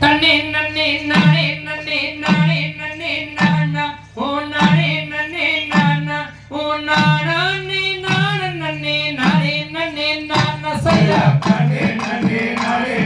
தன்னே நன்னே நானே நன்னே நானே நன்னே நானா. ஓ நானே நன்னே நானா. ஓ நானே நானே நன்னே நானே நன்னே நானா. சையா நானே